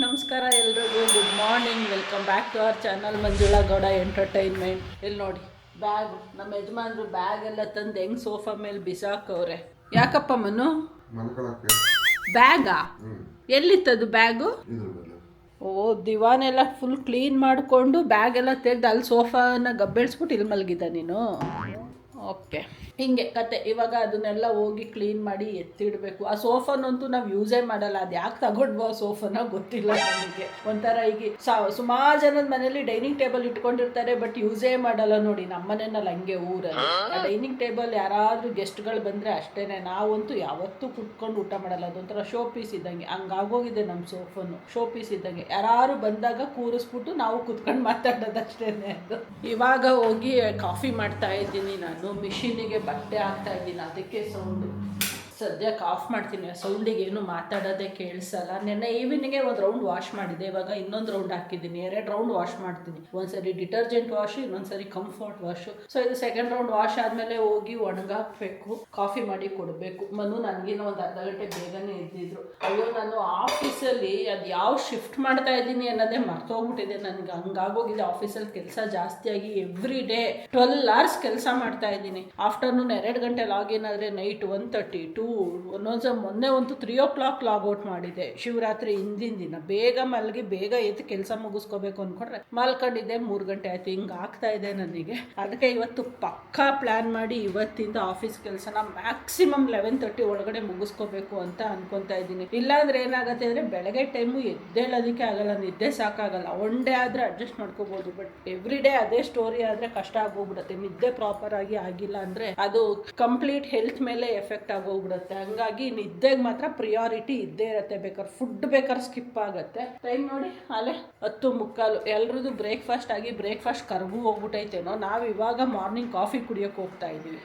ನಮಸ್ಕಾರ ಎಲ್ರಿಗೂ. Good morning welcome back to our channel Manjula Gowda entertainment ಇಲ್ಲಿ ನೋಡಿ ಬ್ಯಾಗ್ ನಮ್ಮ ಯಜಮಾನ್ರು ಬ್ಯಾಗ್ ಎಲ್ಲ ತಂದು ಹೆಂಗ್ ಸೋಫಾ ಮೇಲೆ ಬಿಸಾಕವ್ರೆ. ಯಾಕಪ್ಪ ಮನು? ಬ್ಯಾಗಾ ಎಲ್ಲಿತ್ತದು ಬ್ಯಾಗು ಓ ದಿವಾನ್ ಎಲ್ಲ ಫುಲ್ ಕ್ಲೀನ್ ಮಾಡಿಕೊಂಡು ಬ್ಯಾಗ್ ಎಲ್ಲ ತೆಗೆದು ಅಲ್ಲಿ ಸೋಫಾನ ಗಬ್ಬೆಳ್ಸ್ಬಿಟ್ಟು ಇಲ್ಲಿ ಮಲಗಿದ್ದ ನೀನು? ಓಕೆ ಹಿಂಗೆ ಕತೆ, ಇವಾಗ ಅದನ್ನೆಲ್ಲ ಹೋಗಿ ಕ್ಲೀನ್ ಮಾಡಿ ಎತ್ತಿಡಬೇಕು. ಆ ಸೋಫಾನಂತೂ ನಾವು ಯೂಸೇ ಮಾಡಲ್ಲ. ಅದು ಯಾಕೆ ತಗೊಂಡ್ಬೋ ಸೋಫಾನ ಗೊತ್ತಿಲ್ಲ ನನಗೆ ಒಂಥರ ಈಗ ಸುಮಾರು ಜನದ ಮನೇಲಿ ಡೈನಿಂಗ್ ಟೇಬಲ್ ಇಟ್ಕೊಂಡಿರ್ತಾರೆ ಬಟ್ ಯೂಸೇ ಮಾಡಲ್ಲ ನೋಡಿ ನಮ್ಮ ಮನೇನಲ್ಲಿ ಹಂಗೆ ಊರಲ್ಲಿ. ಡೈನಿಂಗ್ ಟೇಬಲ್ ಯಾರಾದ್ರೂ ಗೆಸ್ಟ್ಗಳು ಬಂದರೆ ಅಷ್ಟೇನೆ. ನಾವಂತೂ ಯಾವತ್ತೂ ಕುತ್ಕೊಂಡು ಊಟ ಮಾಡಲ್ಲ. ಅದೊಂಥರ ಶೋ ಪೀಸ್ ಇದ್ದಂಗೆ. ಹಂಗಾಗೋಗಿದೆ ನಮ್ಮ ಸೋಫಾನು. ಶೋ ಪೀಸ್ ಇದ್ದಂಗೆ. ಯಾರು ಬಂದಾಗ ಕೂರಿಸ್ಬಿಟ್ಟು ನಾವು ಕುತ್ಕೊಂಡು ಮಾತಾಡೋದಷ್ಟೇನೆ ಅದು. ಇವಾಗ ಹೋಗಿ ಕಾಫಿ ಮಾಡ್ತಾ ಇದ್ದೀನಿ ನಾನು. ಮಿಷಿನಿಗೆ ಬಟ್ಟೆ ಆಗ್ತಾ ಇದ್ದಿಲ್ಲ ಅದಕ್ಕೆ ಸೌಂಡು. ಸದ್ಯಕ್ಕೆ ಆಫ್ ಮಾಡ್ತೀನಿ. ಸೌಂಡಿಗೆ ಏನು ಮಾತಾಡೋದೇ ಕೇಳಿಸಲ್ಲ. ನೆನ್ನೆ ಈವ್ನಿಂಗೆ ಒಂದು ರೌಂಡ್ ವಾಶ್ ಮಾಡಿದೆ. ಇವಾಗ ಇನ್ನೊಂದು ರೌಂಡ್ ಹಾಕಿದ್ದೀನಿ. ಎರಡು ರೌಂಡ್ ವಾಶ್ ಮಾಡ್ತೀನಿ. ಒಂದ್ಸರಿ ಡಿಟರ್ಜೆಂಟ್ ವಾಶ್ ಇನ್ನೊಂದ್ಸರಿ ಕಂಫರ್ಟ್ ವಾಶು ಸೊ ಇದು ಸೆಕೆಂಡ್ ರೌಂಡ್ ವಾಶ್ ಆದಮೇಲೆ ಹೋಗಿ ಒಣಗಾಕ್ಬೇಕು. ಕಾಫಿ ಮಾಡಿ ಕೊಡಬೇಕು. ಮನು ನನಗಿನ್ನ ಒಂದು ಅರ್ಧ ಗಂಟೆ ಬೇಗನೆ ಇದ್ದಿದ್ರು ಅಯ್ಯೋ, ನಾನು ಆಫೀಸಲ್ಲಿ ಅದು ಯಾವ ಶಿಫ್ಟ್ ಮಾಡ್ತಾ ಇದ್ದೀನಿ ಅನ್ನೋದೇ ಮರ್ತೋಗ್ಬಿಟ್ಟಿದೆ. ನನಗೆ ಹಂಗಾಗೋಗಿದೆ. ಆಫೀಸಲ್ಲಿ ಕೆಲಸ ಜಾಸ್ತಿಯಾಗಿ ಎವ್ರಿ ಡೇ ಟ್ವೆಲ್ ಅವರ್ಸ್ ಕೆಲಸ ಮಾಡ್ತಾ ಇದ್ದೀನಿ. ಆಫ್ಟರ್ನೂನ್ ಎರಡು ಗಂಟೆ ಲಾಗಿನ್ ಆದರೆ ನೈಟ್ ಒನ್ ತರ್ಟಿ ಟೂ ಒಂದೊಂದ್ಸ ಮೊನ್ನೆ ಒಂದು ತ್ರೀ ಓ ಕ್ಲಾಕ್ ಲಾಗೌಟ್ ಮಾಡಿದೆ. ಶಿವರಾತ್ರಿ ಹಿಂದಿನ ದಿನ. ಬೇಗ ಮಲಗಿ, ಬೇಗ ಎದ್ದು ಕೆಲಸ ಮುಗಿಸ್ಕೋಬೇಕು ಅಂದ್ಕೊಂಡ್ರೆ ಮಲ್ಕೊಂಡಿದ್ದೆ, ಮೂರು ಗಂಟೆ ಆಯ್ತು. ಹಿಂಗೆ ಆಗ್ತಾ ಇದೆ ನನಗೆ. ಅದಕ್ಕೆ ಇವತ್ತು ಪಕ್ಕಾ ಪ್ಲ್ಯಾನ್ ಮಾಡಿ ಇವತ್ತಿಂದ ಆಫೀಸ್ ಕೆಲಸನ ಮ್ಯಾಕ್ಸಿಮಮ್ ಲೆವೆನ್ ತರ್ಟಿ ಒಳಗಡೆ ಮುಗಿಸ್ಕೋಬೇಕು ಅಂತ ಅನ್ಕೊತಾ ಇದ್ದೀನಿ. ಇಲ್ಲಾಂದ್ರೆ ಏನಾಗುತ್ತೆ ಅಂದರೆ ಬೆಳಗ್ಗೆ ಟೈಮು ಎದ್ದೇಳೋದಕ್ಕೆ ಆಗಲ್ಲ. ನಿದ್ದೆ ಸಾಕಾಗಲ್ಲ. ಒನ್ ಡೇ ಆದರೆ ಅಡ್ಜಸ್ಟ್ ಮಾಡ್ಕೋಬೋದು. ಬಟ್ ಎವ್ರಿ ಡೇ ಅದೇ ಸ್ಟೋರಿ ಆದರೆ ಕಷ್ಟ ಆಗೋಗ್ಬಿಡುತ್ತೆ. ನಿದ್ದೆ ಪ್ರಾಪರ್ ಆಗಿ ಆಗಿಲ್ಲ ಅಂದರೆ ಅದು ಕಂಪ್ಲೀಟ್ ಹೆಲ್ತ್ ಮೇಲೆ ಎಫೆಕ್ಟ್ ಆಗೋಗ್ಬಿಡುತ್ತೆ. ಹಂಗಾಗಿ ನಿದ್ದೆಗೆ ಮಾತ್ರ ಪ್ರಿಯಾರಿಟಿ ಇದ್ದೇ ಇರುತ್ತೆ. ಬೇಕಾದ್ರೆ ಫುಡ್ ಬೇಕಾದ್ರೆ ಸ್ಕಿಪ್ ಆಗುತ್ತೆ. ಟೈಮ್ ನೋಡಿ ಅಲ್ಲೇ ಹತ್ತು ಮುಕ್ಕಾಲು. ಎಲ್ರದ್ದು ಬ್ರೇಕ್ಫಾಸ್ಟ್ ಆಗಿ ಬ್ರೇಕ್ಫಾಸ್ಟ್ ಕರ್ಗು ಹೋಗ್ಬಿಟ್ಟೈತೇನೋ ನಾವು ಇವಾಗ ಮಾರ್ನಿಂಗ್ ಕಾಫಿ ಕುಡಿಯೋಕೆ ಹೋಗ್ತಾ ಇದ್ದೀವಿ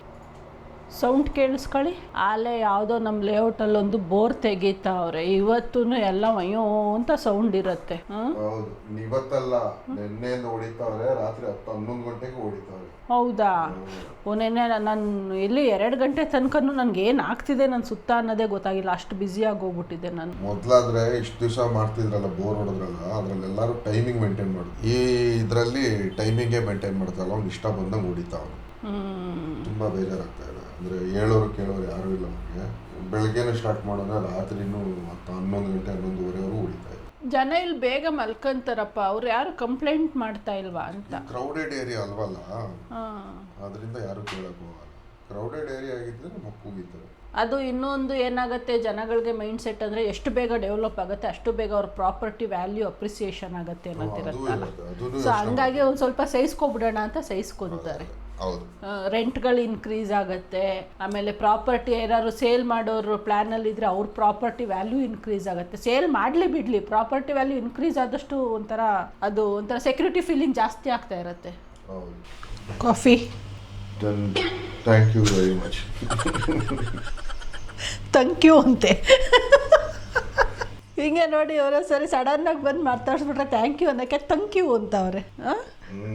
ಸೌಂಡ್ ಕೇಳಿಸ್ಕೊಳ್ಳಿ. ಆಲೆ ಯಾವುದೋ ನಮ್ಮ ಲೇಔಟಲ್ಲಿ ಒಂದು ಬೋರ್ ತೆಗೀತಾವ್ರೆ ಇವತ್ತೂ ಎಲ್ಲ ಅಯ್ಯೋ ಅಂತ ಸೌಂಡ್ ಇರುತ್ತೆ. ಹೌದು. ಇವತ್ತಲ್ಲ ನಿನ್ನೆಯಿಂದ ಹೊಡಿತಾವ್ರೆ ರಾತ್ರಿ ಹತ್ತು ಹನ್ನೊಂದು ಗಂಟೆಗೆ ಹೊಡಿತಾವ್ರೆ. ಹೌದಾ? ನೆನ್ನೆ ನಾನು ಇಲ್ಲಿ ಎರಡು ಗಂಟೆ ತನಕನೂ ನನಗೆ ಏನು ಆಗ್ತಿದೆ ನನ್ನ ಸುತ್ತ ಅನ್ನೋದೇ ಗೊತ್ತಾಗಿಲ್ಲ. ಅಷ್ಟು ಬ್ಯುಸಿಯಾಗಿ ಹೋಗ್ಬಿಟ್ಟಿದೆ ನಾನು. ಮೊದಲಾದ್ರೆ ಇಷ್ಟು ದಿವಸ ಮಾಡ್ತಿದ್ರಲ್ಲ ಬೋರ್ ಹೊಡೆದ್ರಲ್ಲ ಅದ್ರಲ್ಲಿ ಎಲ್ಲರೂ ಟೈಮಿಂಗ್ ಮೇಂಟೈನ್ ಮಾಡೋದು. ಈ ಇದರಲ್ಲಿ ಟೈಮಿಂಗೇ ಮೇಂಟೈನ್ ಮಾಡ್ತಾರಲ್ಲ ಅವ್ನು ಇಷ್ಟ ಬಂದಂಗೆ ಹೊಡಿತಾವ್ರು. ಹ್ಮ್. ತುಂಬ ಬೇಜಾರಾಗ್ತಾ ಇದೆ. ಅಂದರೆ ಹೇಳೋರು ಕೇಳೋರು ಯಾರೂ ಇಲ್ಲ ನಮಗೆ. ಬೆಳಗ್ಗೆನೇ ಸ್ಟಾರ್ಟ್ ಮಾಡೋದ್ರೆ ರಾತ್ರಿನೂ ಹತ್ತು ಹನ್ನೊಂದು ಗಂಟೆ ಹನ್ನೊಂದುವರೆವರೆಗೂ ಉಳಿತಾ ಇದೆ. ಜನ ಇಲ್ಲಿ ಬೇಗ ಮಲ್ಕೊಂತಾರಪ್ಪ ಅವ್ರು ಯಾರು ಕಂಪ್ಲೇಂಟ್ ಮಾಡ್ತಾ ಇಲ್ವಾ ಅಂತ? ಕ್ರೌಡೆಡ್ ಏರಿಯಾ ಅಲ್ವಲ್ಲ? ಅದರಿಂದ ಯಾರು ಕೇಳಕ್ಕೆ ಹೋಗಲ್ಲ ಕ್ರೌಡೆಡ್ ಏರಿಯಾ ಆಗಿದ್ರೆ ನಮ್ಮ ಕೂಗಿತಾರೆ ಅದು ಇನ್ನೊಂದು ಏನಾಗುತ್ತೆ ಜನಗಳಿಗೆ ಮೈಂಡ್ ಸೆಟ್ ಅಂದರೆ ಎಷ್ಟು ಬೇಗ ಡೆವಲಪ್ ಆಗುತ್ತೆ ಅಷ್ಟು ಬೇಗ ಅವ್ರ ಪ್ರಾಪರ್ಟಿ ವ್ಯಾಲ್ಯೂ ಅಪ್ರಿಸಿಯೇಷನ್ ಆಗುತ್ತೆ ಅಂತ ಅನ್ನೋದಿರುತ್ತಲ್ಲ ಸೊ ಹಂಗಾಗಿ ಒಂದು ಸ್ವಲ್ಪ ಸಹಿಸ್ಕೊಬಿಡೋಣ ಅಂತ ಸಹಿಸ್ಕೊತಾರೆ. ರೆಂಟ್ಗಳು ಇನ್ಕ್ರೀಸ್ ಆಗುತ್ತೆ. ಆಮೇಲೆ ಪ್ರಾಪರ್ಟಿ ಏನಾದ್ರು ಸೇಲ್ ಮಾಡೋರು ಪ್ಲ್ಯಾನಲ್ಲಿ ಇದ್ರೆ ಅವ್ರ ಪ್ರಾಪರ್ಟಿ ವ್ಯಾಲ್ಯೂ ಇನ್ಕ್ರೀಸ್ ಆಗುತ್ತೆ. ಸೇಲ್ ಮಾಡಲಿ ಬಿಡಲಿ ಪ್ರಾಪರ್ಟಿ ವ್ಯಾಲ್ಯೂ ಇನ್ಕ್ರೀಸ್ ಆದಷ್ಟು ಒಂಥರ ಅದು ಒಂಥರ ಸೆಕ್ಯೂರಿಟಿ ಫೀಲಿಂಗ್ ಜಾಸ್ತಿ ಆಗ್ತಾ ಇರುತ್ತೆ. Coffee thank you very much thank you ಅಂತೆ. ಹಿಂಗೆ ನೋಡಿ ಅವರ ಸರಿ ಸಡನ್ನಾಗಿ ಬಂದು ಮಾತಾಡ್ಸ್ಬಿಟ್ರೆ ಥ್ಯಾಂಕ್ ಯು ಅನ್ನೋಕ್ಕೆ ಥ್ಯಾಂಕ್ ಯು ಅಂತ ಅವ್ರೆ. ಹಾಂ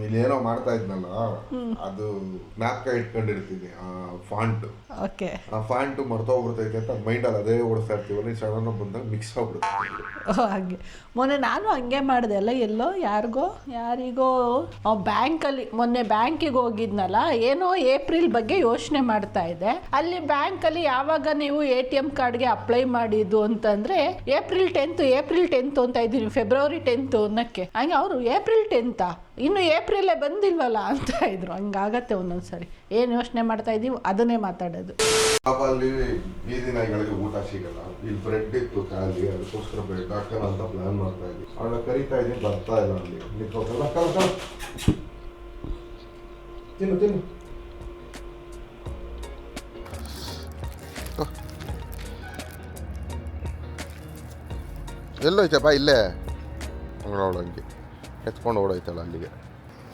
ಇಲ್ಲೇನೋ ಮಾಡ್ತಾ ಇದ್ನಲ್ಲ? ಅದು ಜ್ಞಾಪಕ ಇಟ್ಕೊಂಡಿರ್ತೀನಿ ಆ ಫಾಂಟ್. ಓಕೆ. ಆ ಫಾಂಟ್ ಮರ್ತೋಗ್ಬಿಡ್ತೈತೆ ಅಂತ ಮೈಂಡಲ್ಲಿ ಅದೇ ಓಡಿಸ್ತಾ ಇರ್ತೀವಲ್ಲ ಸಡನ್ ಬಂದಾಗ ಮಿಕ್ಸ್ ಆಗ್ಬಿಡುತ್ತೆ. ಹಾಗೆ. ಮೊನ್ನೆ ನಾನು ಹಂಗೆ ಮಾಡಿದೆ ಅಲ್ಲ ಎಲ್ಲೋ ಯಾರಿಗೋ ಯಾರಿಗೋ ಬ್ಯಾಂಕಲ್ಲಿ ಮೊನ್ನೆ ಬ್ಯಾಂಕಿಗೆ ಹೋಗಿದ್ನಲ್ಲ ಏನೋ ಏಪ್ರಿಲ್ ಬಗ್ಗೆ ಯೋಚನೆ ಮಾಡ್ತಾ ಇದ್ದೆ ಅಲ್ಲಿ ಬ್ಯಾಂಕಲ್ಲಿ ಯಾವಾಗ ನೀವು ಎ ಟಿ ಎಂ ಕಾರ್ಡ್ಗೆ ಅಪ್ಲೈ ಮಾಡಿದ್ದು ಅಂತಂದ್ರೆ ಏಪ್ರಿಲ್ ಟೆಂತ್ ಏಪ್ರಿಲ್ ಟೆಂತ್ ಅಂತ ಇದ್ದೀನಿ ಫೆಬ್ರವರಿ ಟೆಂತ್ ಅನ್ನಕ್ಕೆ. ಹಂಗೆ ಅವರು ಏಪ್ರಿಲ್ ಟೆಂತಾ ಇನ್ನು ಏಪ್ರಿಲೇ ಬಂದಿಲ್ವಲ್ಲ ಅಂತ ಇದ್ರು. ಹಂಗಾಗತ್ತೆ ಒಂದೊಂದ್ಸರಿ. ಏನು ಯೋಚನೆ ಮಾಡ್ತಾ ಇದೀವಿ ಅದನ್ನೇ ಮಾತಾಡೋದು. ಪಾಪ ಅಲ್ಲಿ ಬೀದಿ ನಾಯಿಗಳಿಗೆ ಊಟ ಸಿಗಲ್ಲ. ಇಲ್ಲಿ ಬ್ರೆಡ್ ಇತ್ತು ಖಾಲಿ ಅದಕ್ಕೋಸ್ಕರ ಬ್ರೆಡ್ ಹಾಕೋಣ ಅಂತ ಪ್ಲಾನ್ ಮಾಡ್ತಾ ಇದ್ವಿ. ಅವಳ ಕರಿತಾ ಇದ್ದೀನಿ ಬರ್ತಾ ಇಲ್ಲ ಅಲ್ಲಿ. ನಿಂತ್ಕೊಳ್ತಲ್ಲ ಕಲ್ ಕಲ್ ತಿನ್ನು ತಿನ್ನು. ಎಲ್ಲೋಯ್ತಪ್ಪ ಇಲ್ಲೇ? ನೋಡೋಂಗೆ ಎತ್ಕೊಂಡು ಓಡೋಯ್ತಾಳೆ ಅಲ್ಲಿಗೆ.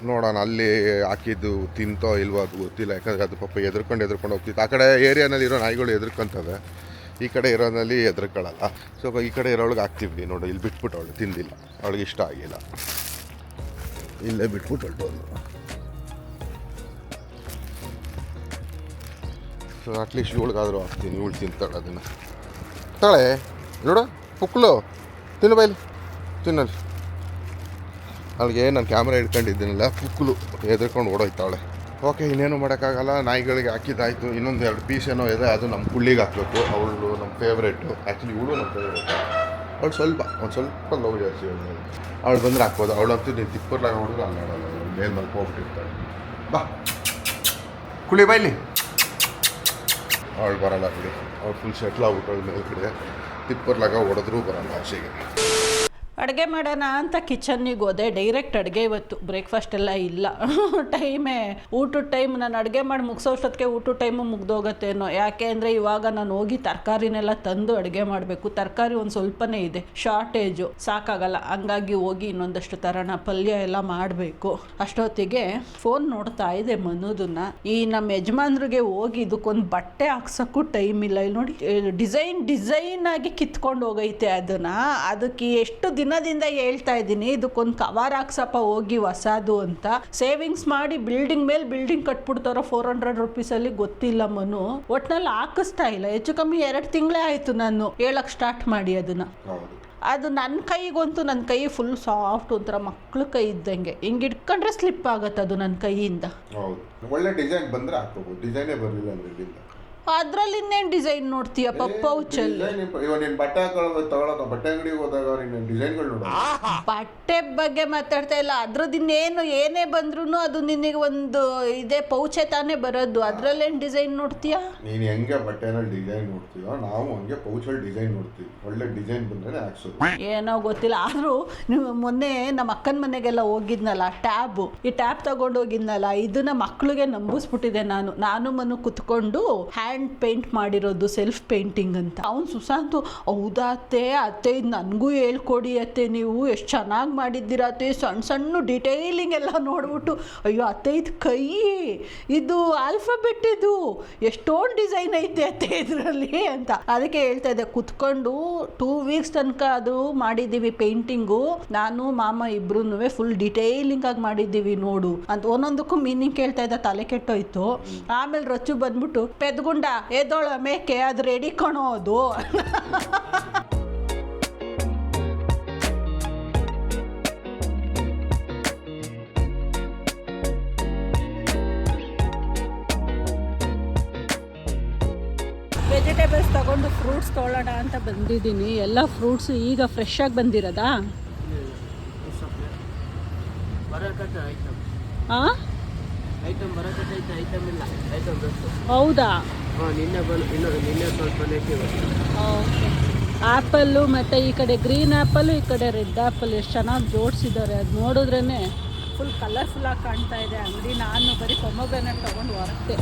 ನೋಡೋಣ ಅಲ್ಲಿ ಹಾಕಿದ್ದು ತಿಂತೋ ಇಲ್ವೋ ಅದು ಗೊತ್ತಿಲ್ಲ, ಯಾಕಂದರೆ ಅದು ಪಾಪ ಎದ್ರುಕೊಂಡು ಎದ್ರುಕೊಂಡು ಹೋಗ್ತಿತ್ತು. ಆ ಕಡೆ ಏರಿಯಾನಲ್ಲಿ ಇರೋ ನಾಯಿಗಳು ಎದ್ರುಕೊಂತವೆ ಈ ಕಡೆ ಇರೋನಲ್ಲಿ ಎದ್ರುಕೊಳ್ಳಲ್ಲ ಸ್ವಲ್ಪ ಈ ಕಡೆ ಇರೋಳಿಗೆ ಹಾಕ್ತೀವಿ ನೋಡು, ಇಲ್ಲಿ ಬಿಟ್ಬಿಟ್ಟು ಅವಳು ತಿಂದಿಲ್ಲ, ಅವಳಿಗೆ ಇಷ್ಟ ಆಗಿಲ್ಲ. ಇಲ್ಲೇ ಬಿಟ್ಬಿಟ್ಟು ಹೊರಟೋದು ಸೊ ಅಟ್ಲೀಸ್ಟ್ ಇವಳಿಗಾದರೂ ಹಾಕ್ತೀನಿ, ಇವಳು ತಿಂತಾಳೆ ಅದನ್ನು. ತಾಳೆ, ನೋಡು, ಪುಕ್ಲು, ತಿನ್ನು ಬೈಲಿ ಅಲ್ಲಿಗೆ ನಾನು ಕ್ಯಾಮ್ರಾ ಇಟ್ಕೊಂಡಿದ್ದೀನಲ್ಲ ಕುಕ್ಕಲು ಎದ್ರಕೊಂಡು ಓಡೋಯ್ತಾಳೆ. ಓಕೆ, ಇನ್ನೇನು ಮಾಡೋಕ್ಕಾಗಲ್ಲ, ನಾಯಿಗಳಿಗೆ ಹಾಕಿದ್ದಾಯ್ತು, ಇನ್ನೊಂದು ಎರಡು ಪೀಸ್ ಏನೋ ಇದೆ, ಅದು ನಮ್ಮ ಕುಳ್ಳಿಗೆ ಹಾಕಬೇಕು, ಅವಳು ನಮ್ಮ ಫೇವ್ರೇಟು ಆ್ಯಕ್ಚುಲಿ ಇವಳು ನಮ್ಮ ಫೇವ್ರೇಟು ಅವಳು ಸ್ವಲ್ಪ, ಒಂದು ಸ್ವಲ್ಪ ಲವ್ ಜಾಸ್ತಿ ಅವಳು ಬಂದರೆ ಹಾಕ್ಬೋದು. ಅವಳಂತೂ ನೀನು ತಿಪ್ಪರ್ಲಾಗ ನೋಡಿದ್ರೆ ಅಲ್ಲಿ ಅವಳು ಮೇಲೆ ಮಲ್ಕೊಂಡ್ಬಿಟ್ಟಿರ್ತಾಳೆ ಬಾ. ಕುಳಿ ಬೈಲಿ ಅವಳು ಬರಲ್ಲ ಬಿಡಿ. ಅವ್ಳು ಫುಲ್ ಸೆಟ್ಲ್ ಆಗ್ಬಿಟ್ಟು ಮೇಲ್ಗಡೆ ತಿಪ್ಪರ್ಲಾಗ ಹೊಡೆದ್ರೂ ಬರಲ್ಲ, ಆಚೆಗೆ. ಅಡುಗೆ ಮಾಡೋಣ ಅಂತ ಕಿಚನ್ನಿಗೆ ಹೋದೆ. ಡೈರೆಕ್ಟ್ ಅಡುಗೆ ಇವತ್ತು. ಬ್ರೇಕ್ಫಾಸ್ಟ್ ಎಲ್ಲ ಇಲ್ಲ. ಟೈಮೇ ಊಟದ ಟೈಮ್ ನಾನು ಅಡುಗೆ ಮಾಡಿ ಮುಗಿಸೋಷ್ಟೊತ್ತಿಗೆ ಊಟದ ಟೈಮು ಮುಗ್ದೋಗತ್ತೇನೋ ಯಾಕೆ ಅಂದರೆ ಇವಾಗ ನಾನು ಹೋಗಿ ತರಕಾರಿನೆಲ್ಲ ತಂದು ಅಡುಗೆ ಮಾಡಬೇಕು. ತರಕಾರಿ ಒಂದು ಸ್ವಲ್ಪನೇ ಇದೆ. ಶಾರ್ಟೇಜು ಸಾಕಾಗಲ್ಲ. ಹಂಗಾಗಿ ಹೋಗಿ ಇನ್ನೊಂದಷ್ಟು ತರೋಣ ಪಲ್ಯ ಎಲ್ಲ ಮಾಡಬೇಕು. ಅಷ್ಟೊತ್ತಿಗೆ ಫೋನ್ ನೋಡ್ತಾ ಇದೆ ಮನೋದನ್ನ. ಈ ನಮ್ಮ ಯಜಮಾನ್ರಿಗೆ ಹೋಗಿ ಇದಕ್ಕೊಂದು ಬಟ್ಟೆ ಹಾಕ್ಸೋಕ್ಕೂ ಟೈಮ್ ಇಲ್ಲ. ಇಲ್ಲಿ ನೋಡಿ ಡಿಸೈನ್ ಡಿಸೈನ್ ಆಗಿ ಕಿತ್ಕೊಂಡು ಹೋಗೈತೆ ಅದನ್ನು. ಅದಕ್ಕೆ ಎಷ್ಟು ದಿನದಿಂದ ಹೇಳ್ತಾ ಇದ್ದೀನಿ ಇದಕ್ಕೊಂದು ಕವರ್ ಹಾಕ್ಸಪ್ಪ ಹೋಗಿ ಹೊಸದು ಅಂತ. ಸೇವಿಂಗ್ಸ್ ಮಾಡಿ ಬಿಲ್ಡಿಂಗ್ ಮೇಲೆ ಬಿಲ್ಡಿಂಗ್ ಕಟ್ಬಿಡ್ತಾರೋ ಫೋರ್ ಹಂಡ್ರೆಡ್ ರುಪೀಸಲ್ಲಿ ಗೊತ್ತಿಲ್ಲ ಮನು. ಒಟ್ನಲ್ಲಿ ಹಾಕಿಸ್ತಾ ಇಲ್ಲ. ಹೆಚ್ಚು ಕಮ್ಮಿ ಎರಡು ತಿಂಗಳೇ ಆಯಿತು ನಾನು ಹೇಳಕ್ಕೆ ಸ್ಟಾರ್ಟ್ ಮಾಡಿ ಅದನ್ನ. ಅದು ನನ್ನ ಕೈಗಂತೂ ನನ್ನ ಕೈ ಫುಲ್ ಸಾಫ್ಟ್ ಒಂಥರ ಮಕ್ಳ ಕೈ ಇದ್ದಂಗೆ. ಹಿಂಗೆ ಇಟ್ಕೊಂಡ್ರೆ ಸ್ಲಿಪ್ ಆಗುತ್ತೆ ಅದು ನನ್ನ ಕೈಯಿಂದ. ಒಳ್ಳೆ ಡಿಸೈನ್ ಬಂದ್ರೆ ಹಾಕೋಬೋದು ಡಿಸೈನೇ ಬರಲಿಲ್ಲ ಅಂದ್ರೆ ಅದ್ರಲ್ಲಿ ಇನ್ನೇನು ಡಿಸೈನ್ ನೋಡ್ತೀಯಪ್ಪ ಪೌಚಲ್ಲಿ? ಇವಾಗ ನೀನು ಬಟ್ಟೆ ಹಾಕೊಳ್ಳೋದು ತಗೊಳ್ಳೋದು ಬಟ್ಟೆ ಅಂಗಡಿಗೆ ಹೋದಾಗ ನೀನು ಡಿಸೈನ್ಗಳು ನೋಡೋದು? ಬಟ್ಟೆ ಬಗ್ಗೆ ಮಾತಾಡ್ತಾ ಇಲ್ಲ. ಅದ್ರದ್ದು ಇನ್ನೇನು ಏನೇ ಬಂದ್ರೂ ಅದು ನಿನಗೆ ಒಂದು ಇದೇ ಪೌಚೆ ತಾನೇ ಬರೋದು. ಅದ್ರಲ್ಲೇನು ಡಿಸೈನ್ ನೋಡ್ತೀಯಾ? ನೀನು ಹೆಂಗೆ ಬಟ್ಟೆನಲ್ಲಿ ಡಿಸೈನ್ ನೋಡ್ತೀಯೋ ನಾವು ಹಂಗೆ ಪೌಚಲ್ಲಿ ಡಿಸೈನ್ ನೋಡ್ತೀವಿ. ಒಳ್ಳೆ ಡಿಸೈನ್ ಬಂದ್ರೆ ಹಾಕ್ಸೋದು. ಏನೋ ಗೊತ್ತಿಲ್ಲ. ಆದರೂ ನೀವು ಮೊನ್ನೆ ನಮ್ಮ ಅಕ್ಕನ ಮನೆಗೆಲ್ಲ ಹೋಗಿದ್ನಲ್ಲ ಟ್ಯಾಬು. ಈ ಟ್ಯಾಬ್ ತಗೊಂಡು ಹೋಗಿದ್ನಲ್ಲ ಇದನ್ನ ಮಕ್ಳಿಗೆ ನಂಬಿಸ್ಬಿಟ್ಟಿದೆ ನಾನು. ನಾನು ಮನು ಕುತ್ಕೊಂಡು ಹ್ಯಾಂಡ್ ಪೇಂಟ್ ಮಾಡಿರೋದು ಸೆಲ್ಫ್ ಪೇಂಟಿಂಗ್ ಅಂತ. ಅವ್ನು ಸುಶಾಂತು ಹೌದಾ ಅತ್ತೆ? ಅತ್ತೆ ಇದು ನನಗೂ ಹೇಳ್ಕೊಡಿ ಅತ್ತೆ ನೀವು. ಎಷ್ಟು ಚೆನ್ನಾಗಿ ಮಾಡಿದ್ದೀರ ಅತ್ತೆ? ಸಣ್ಣ ಸಣ್ಣ ಡಿಟೇಲಿಂಗ್ ಎಲ್ಲ ನೋಡ್ಬಿಟ್ಟು ಅಯ್ಯೋ ಅತ್ತೆ ಇದು ಕೈ ಇದು ಆಲ್ಫಾಬೆಟ್ ಇದು. ಎಷ್ಟೊಂದು ಡಿಸೈನ್ ಐತೆ ಅತ್ತೆ ಇದರಲ್ಲಿ ಅಂತ. ಅದಕ್ಕೆ ಹೇಳ್ತಾ ಇದ್ದೆ ಕುತ್ಕೊಂಡು ಟೂ ವೀಕ್ಸ್ ತನಕ ಅದು ಮಾಡಿದ್ದೀವಿ ಪೇಂಟಿಂಗು ನಾನು ಮಾಮ ಇಬ್ರು ಫುಲ್ ಡಿಟೇಲಿಂಗ್ ಆಗಿ ಮಾಡಿದ್ದೀವಿ ನೋಡು. ಅಂತ ಒಂದೊಂದಕ್ಕೂ ಮೀನಿಂಗ್ ಕೇಳ್ತಾ ಇದ್ದ ತಲೆ ಕೆಟ್ಟೋಯ್ತು. ಆಮೇಲೆ ರಚ್ಚು ಬಂದ್ಬಿಟ್ಟು ಪೆದ್ಗುಂಡ ಎದೋಳ ಮೇಕೆ ಅದು ರೆಡಿ ಕಣೋದು. ವೆಜಿಟೇಬಲ್ಸ್ ತಗೊಂಡು ಫ್ರೂಟ್ಸ್ ತೊಗೊಳ್ಳೋಣ ಅಂತ ಬಂದಿದ್ದೀನಿ. ಎಲ್ಲ ಫ್ರೂಟ್ಸ್ ಈಗ ಫ್ರೆಶ್ ಆಗಿ ಬಂದಿರೋದಾ? ಹಾಂ ಹೌದಾ? ನಿನ್ನೆ ಓಕೆ. ಆ್ಯಪಲ್ಲು ಮತ್ತು ಈ ಕಡೆ ಗ್ರೀನ್ ಆ್ಯಪಲ್ಲು ಈ ಕಡೆ ರೆಡ್ ಆ್ಯಪಲ್ ಎಷ್ಟು ಚೆನ್ನಾಗಿ ಜೋಡಿಸಿದ್ದಾರೆ. ಅದು ನೋಡಿದ್ರೇ ಫುಲ್ ಕಲರ್ಫುಲ್ಲಾಗಿ ಕಾಣ್ತಾ ಇದೆ. ಅಂಗಡಿ ನಾನು ಬರೀ ಪೊಮೊಗ್ರೆನೇಟ್ ತಗೊಂಡು ಹೊರಟೆ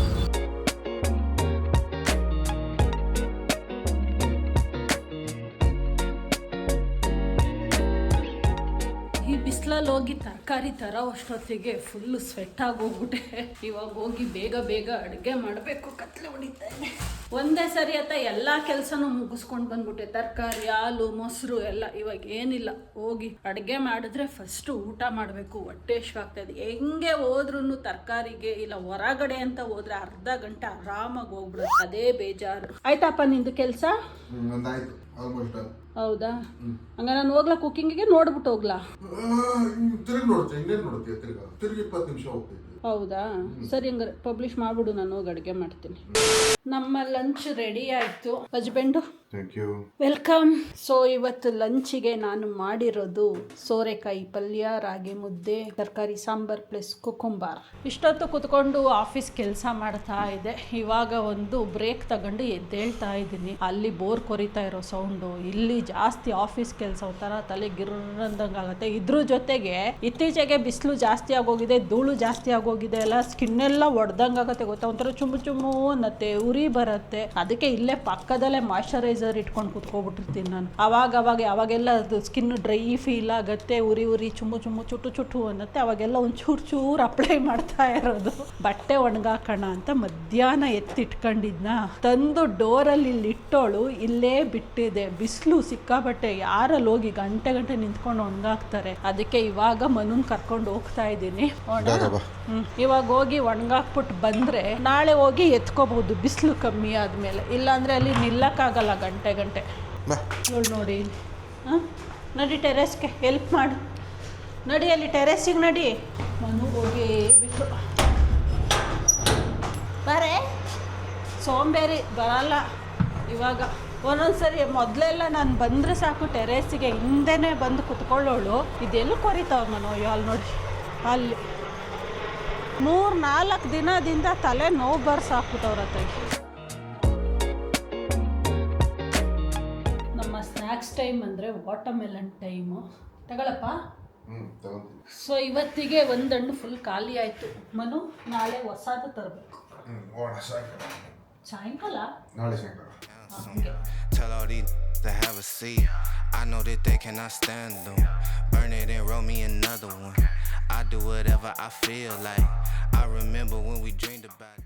ಬಿಸಿಲಲ್ಲಿ ಹೋಗಿ ತರಕಾರಿ ತರೋ ಅಷ್ಟೊತ್ತಿಗೆ ಫುಲ್ಲು ಸ್ವೆಟ್ ಆಗೋಗ್ಬಿಟ್ಟೆ ಇವಾಗ ಹೋಗಿ ಬೇಗ ಬೇಗ ಅಡುಗೆ ಮಾಡಬೇಕು, ಕತ್ಲೆ ಹೊಡಿತಾ ಒಂದೇ ಸರಿ ಅಂತ ಎಲ್ಲ ಕೆಲಸನೂ ಮುಗಿಸ್ಕೊಂಡು ಬಂದ್ಬಿಟ್ಟೆ. ತರಕಾರಿ ಹಾಲು ಮೊಸರು ಎಲ್ಲ ಇವಾಗ ಏನಿಲ್ಲ. ಹೋಗಿ ಅಡುಗೆ ಮಾಡಿದ್ರೆ ಫಸ್ಟು ಊಟ ಮಾಡಬೇಕು. ಹೊಟ್ಟೆ ಇದೆ. ಹೆಂಗೆ ಹೋದ್ರೂ ತರಕಾರಿಗೆ ಇಲ್ಲ ಹೊರಗಡೆ ಅಂತ ಹೋದ್ರೆ ಅರ್ಧ ಗಂಟೆ ಆರಾಮಾಗಿ ಹೋಗ್ಬಿಡುತ್ತೆ. ಅದೇ ಬೇಜಾರು. ಆಯ್ತಪ್ಪ ನಿಂದು ಕೆಲಸ? ಹೌದಾ? ಹಂಗ ನಾನು ಹೋಗ್ಲಾ ಕುಕ್ಕಿಂಗಿಗೆ ನೋಡ್ಬಿಟ್ಟು ಹೋಗ್ಲಾ? ತಿರುಗಿ ನೋಡ್ತೀನಿ ತಿರ್ಗಿ? ಇಪ್ಪತ್ತು ನಿಮಿಷ ಹೋಗ್ತೈತಿ ಹೌದಾ? ಸರಿ ಹಂಗಾರೆ ಪಬ್ಲಿಷ್ ಮಾಡ್ಬಿಡು ನಾನು ಅಡುಗೆ ಮಾಡ್ತೀನಿ. ನಮ್ಮ ಲಂಚ್ ರೆಡಿ ಆಯಿತು. ಹಸ್ಬೆಂಡು ವೆಲ್ಕಮ್ ಸೊ ಇವತ್ತು ಲಂಚಿಗೆ ನಾನು ಮಾಡಿರೋದು ಸೋರೆಕಾಯಿ ಪಲ್ಯ, ರಾಗಿ ಮುದ್ದೆ, ತರಕಾರಿ ಸಾಂಬಾರ್ ಪ್ಲಸ್ ಕುಕುಂಬಾರ್. ಇಷ್ಟೊತ್ತು ಕುತ್ಕೊಂಡು ಆಫೀಸ್ ಕೆಲಸ ಮಾಡ್ತಾ ಇದೆ. ಇವಾಗ ಒಂದು ಬ್ರೇಕ್ ತಗೊಂಡು ಎದ್ದೇಳ್ತಾ ಇದ್ದೀನಿ. ಅಲ್ಲಿ ಬೋರ್ ಕೊರಿತಾ ಇರೋ ಸೌಂಡು, ಇಲ್ಲಿ ಜಾಸ್ತಿ ಆಫೀಸ್ ಕೆಲಸ ಒಂಥರ ತಲೆ ಆಗುತ್ತೆ ಇದ್ರ ಜೊತೆಗೆ ಇತ್ತೀಚೆಗೆ ಬಿಸಿಲು ಜಾಸ್ತಿ ಆಗೋಗಿದೆ, ಧೂಳು ಜಾಸ್ತಿ ಆಗೋಗಿದೆ ಎಲ್ಲ ಸ್ಕಿನ್ ಎಲ್ಲ ಒಡ್ದಂಗಾಗತ್ತೆ ಗೊತ್ತಾ? ಒಂಥರ ಚುಮ್ಮು ಚುಮ್ಮು ಅನ್ನತ್ತೆ, ಉರಿ ಬರುತ್ತೆ. ಅದಕ್ಕೆ ಇಲ್ಲೇ ಪಕ್ಕದಲ್ಲೇ ಮಾಯಶ್ಚರೈಸರ್ ಇಟ್ಕೊಂಡು ಕುತ್ಕೊಬಿಟ್ಟಿರ್ತೀನಿ ನಾನು. ಅವಾಗ ಅವಾಗ ಯಾವಾಗೆಲ್ಲ ಅದು ಸ್ಕಿನ್ ಡ್ರೈ ಫೀಲ್ ಆಗುತ್ತೆ ಉರಿ ಉರಿ ಚುಮ್ಮು ಚುಮ್ಮು ಚುಟು ಚುಟು ಅನ್ನತ್ತೆ. ಅವಾಗೆಲ್ಲ ಒಂದು ಚೂರು ಚೂರು ಅಪ್ಲೈ ಮಾಡ್ತಾ ಇರೋದು. ಬಟ್ಟೆ ಒಣಗಾಕೋಣ ಅಂತ ಮಧ್ಯಾಹ್ನ ಎತ್ತಿಟ್ಕೊಂಡಿದ್ನ. ತಂದು ಡೋರಲ್ಲಿ ಇಲ್ಲಿ ಇಟ್ಟೋಳು ಇಲ್ಲೇ ಬಿಟ್ಟಿದೆ. ಬಿಸಿಲು ಸಿಕ್ಕಾಬಟ್ಟೆ ಯಾರಲ್ಲಿ ಹೋಗಿ ಗಂಟೆ ಗಂಟೆ ನಿಂತ್ಕೊಂಡು ಒಣಗಾಕ್ತಾರೆ. ಅದಕ್ಕೆ ಇವಾಗ ಮನುನ್ ಕರ್ಕೊಂಡು ಹೋಗ್ತಾ ಇದ್ದೀನಿ. ಇವಾಗ ಹೋಗಿ ಒಣಗಾಕ್ಬಿಟ್ಟು ಬಂದ್ರೆ ನಾಳೆ ಹೋಗಿ ಎತ್ಕೋಬಹುದು ಬಿಸಿಲು ಕಮ್ಮಿ ಆದ್ಮೇಲೆ. ಇಲ್ಲಾಂದ್ರೆ ಅಲ್ಲಿ ನಿಲ್ಲಕ್ಕಾಗಲ್ಲ ಗಂಟೆ ಗಂಟೆ. ಇವಳು ನೋಡಿ ಹಾಂ? ನಡಿ ಟೆರೆಸ್ಗೆ ಹೆಲ್ಪ್ ಮಾಡು. ನಡಿ ಅಲ್ಲಿ ಟೆರೆಸ್ಸಿಗೆ ನಡಿ. ಮನು ಹೋಗಿ ಬಿಟ್ಟು ಬರೇ. ಸೋಂಬೇರಿ ಬರಲ್ಲ. ಇವಾಗ ಒಂದೊಂದ್ಸರಿ ಮೊದಲೆಲ್ಲ ನಾನು ಬಂದರೆ ಸಾಕು ಟೆರೇಸಿಗೆ ಹಿಂದೆನೇ ಬಂದು ಕುತ್ಕೊಳ್ಳೋಳು. ಇದೆಲ್ಲೂ ಕೊರಿತಾವ್ ಮನು ಅಯ್ಯೋ ಅಲ್ಲಿ ನೋಡಿ. ಅಲ್ಲಿ. ಮೂರು ನಾಲ್ಕು ದಿನದಿಂದ ತಲೆ ನೋವು ಬರ್ಸಾಕ್ಬಿಟ್ಟವ್ರ ತಾಯಿ ಸ್ನ್ಯಾಕ್ಸ್ ಟೈಮ್ ಅಂದರೆ ವಾಟರ್ಮೆಲನ್ ಟೈಮು ತಗೊಳಪ್ಪ ಸೊ ಇವತ್ತಿಗೆ ಒಂದು ಹಣ್ಣು ಫುಲ್ ಖಾಲಿ ಆಯಿತು ಮನು ನಾಳೆ ಹೊಸದು ತರಬೇಕು ಸಾಯಂಕಾಲ ಸಾಯಂಕಾಲ ನಾಳೆ ಸಾಯಂಕಾಲ Tell all these to have a seat. I know that they cannot stand them. Burn it and roll me another one. I do whatever I feel like. I remember when we dreamed about it.